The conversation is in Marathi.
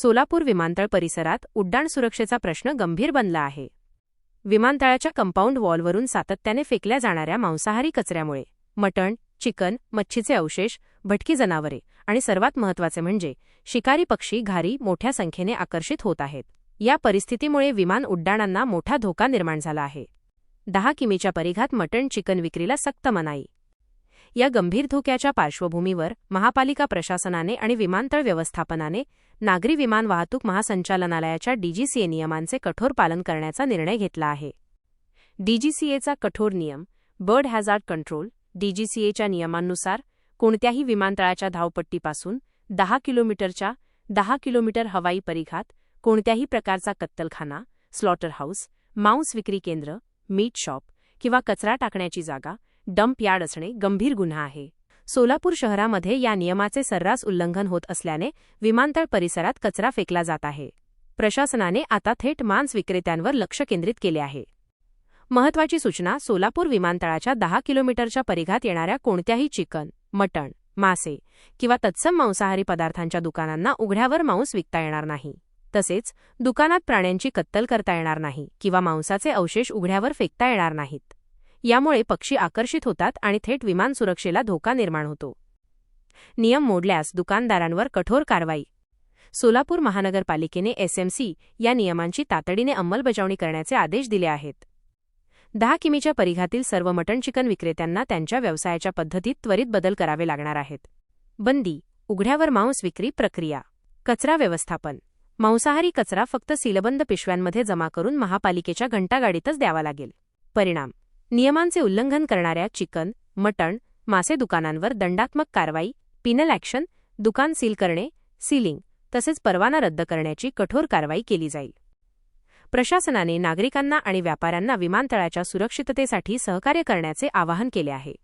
सोलापूर विमानतळ परिसरात उड्डाण सुरक्षेचा प्रश्न गंभीर बनला आहे. विमानतळाच्या कंपाऊंड वॉलवरून सातत्याने फेकल्या जाणाऱ्या मांसाहारी कचऱ्यामुळे मटण चिकन मच्छीचे अवशेष भटकी जनावरे आणि सर्वात महत्त्वाचे म्हणजे शिकारी पक्षी घारी मोठ्या संख्येने आकर्षित होत आहेत. या परिस्थितीमुळे विमान उड्डाणांना मोठा धोका निर्माण झाला आहे. दहा किमीच्या परिघात मटण चिकन विक्रीला सक्त मनाई या गंभीर धोक्याच्या पार्श्वभूमीवर महापालिका प्रशासनाने आणि विमानतळ व्यवस्थापनाने नागरी विमान वाहतूक महासंचालनालयाच्या डीजीसीए नियमांचे कठोर पालन करण्याचा निर्णय घेतला आहे. डीजीसीएचा कठोर नियम बर्ड हॅझार्ड कंट्रोल डीजीसीएच्या नियमांनुसार कोणत्याही विमानतळाच्या धावपट्टीपासून दहा किलोमीटरच्या दहा किलोमीटर हवाई परिघात कोणत्याही प्रकारचा कत्तलखाना स्लॉटर हाऊस मांस विक्री केंद्र मीट शॉप किंवा कचरा टाकण्याची जागा डंप यार्ड असणे गंभीर गुन्हा आहे. सोलापूर शहरामध्ये या नियमाचे सर्रास उल्लंघन होत असल्याने विमानतळ परिसरात कचरा फेकला जात आहे. प्रशासनाने आता थेट मांस विक्रेत्यांवर लक्ष केंद्रित केले आहे. महत्वाची सूचना सोलापूर विमानतळाच्या दहा किलोमीटरच्या परिघात येणाऱ्या कोणत्याही चिकन मटण मासे किंवा तत्सम मांसाहारी पदार्थांच्या दुकानांना उघड्यावर मांस विकता येणार नाही. तसेच दुकानात प्राण्यांची कत्तल करता येणार नाही किंवा मांसाचे अवशेष उघड्यावर फेकता येणार नाहीत. यामुळे पक्षी आकर्षित होतात आणि थेट विमान सुरक्षेला धोका निर्माण होतो. नियम मोडल्यास दुकानदारांवर कठोर कारवाई. सोलापूर महानगरपालिकेने एसएमसी या नियमांची तातडीने अंमलबजावणी करण्याचे आदेश दिले आहेत. दहा किमीच्या परिघातील सर्व मटण चिकन विक्रेत्यांना त्यांच्या व्यवसायाच्या पद्धतीत त्वरित बदल करावे लागणार आहेत. बंदी उघड्यावर मांस विक्री प्रक्रिया. कचरा व्यवस्थापन. मांसाहारी कचरा फक्त सीलबंद पिशव्यांमध्ये जमा करून महापालिकेच्या घंटागाडीतच द्यावा लागेल. परिणाम. नियमांचे उल्लंघन करणाऱ्या चिकन मटण मासे दुकानांवर दंडात्मक कारवाई पिनल ॲक्शन दुकान सील करणे सीलिंग तसेच परवाना रद्द करण्याची कठोर कारवाई केली जाईल. प्रशासनाने नागरिकांना आणि व्यापाऱ्यांना विमानतळाच्या सुरक्षिततेसाठी सहकार्य करण्याचे आवाहन केले आहे.